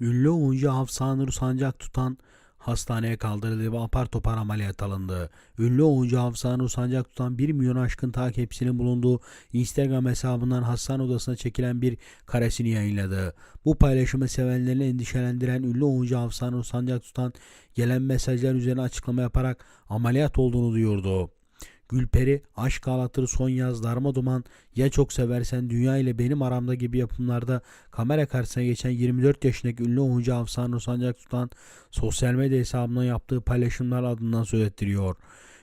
Ünlü oyuncu Hafsanur Sancak tutan hastaneye kaldırıldı ve apar topar ameliyat alındı. Ünlü oyuncu Hafsanur Sancak tutan 1 milyon aşkın takipçisinin bulunduğu Instagram hesabından hastane odasına çekilen bir karesini yayınladı. Bu paylaşımı sevenlerini endişelendiren ünlü oyuncu Hafsanur Sancak tutan gelen mesajlar üzerine açıklama yaparak ameliyat olduğunu duyurdu. Gülperi, Aşk Ağlatır Son Yaz, Darma Duman, Ya Çok Seversen, Dünya ile Benim Aramda gibi yapımlarda kamera karşısına geçen 24 yaşındaki ünlü oyuncu Afsan Sancak tutan sosyal medya hesabından yaptığı paylaşımlar adından söz ettiriyor.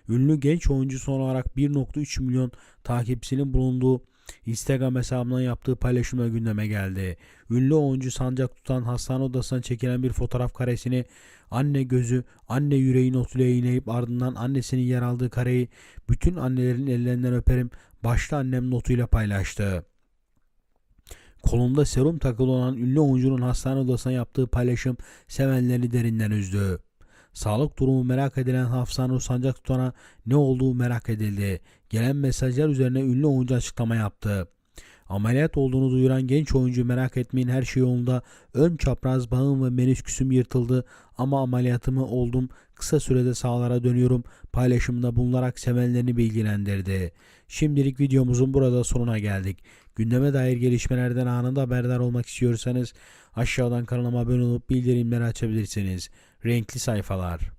Ünlü genç oyuncu son olarak 1.3 milyon takipçisinin bulunduğu Instagram hesabından yaptığı paylaşımla gündeme geldi. Ünlü oyuncu sancak tutan hastane odasından çekilen bir fotoğraf karesini anne gözü, anne yüreği notuyla yayınlayıp ardından annesinin yer aldığı kareyi bütün annelerin ellerinden öperim başta annem notuyla paylaştı. Kolunda serum takılı olan ünlü oyuncunun hastane odasına yaptığı paylaşım sevenleri derinden üzdü. Sağlık durumu merak edilen Hafsanur Sancak tutana ne olduğu merak edildi. Gelen mesajlar üzerine ünlü oyuncu açıklama yaptı. Ameliyat olduğunu duyuran genç oyuncu merak etmeyin her şey yolunda. Ön çapraz bağım ve menisküsüm yırtıldı ama ameliyatımı oldum. Kısa sürede sağlara dönüyorum. Paylaşımda bulunarak sevenlerini bilgilendirdi. Şimdilik videomuzun burada sonuna geldik. Gündeme dair gelişmelerden anında haberdar olmak istiyorsanız aşağıdan kanalıma abone olup bildirimleri açabilirsiniz. Renkli sayfalar.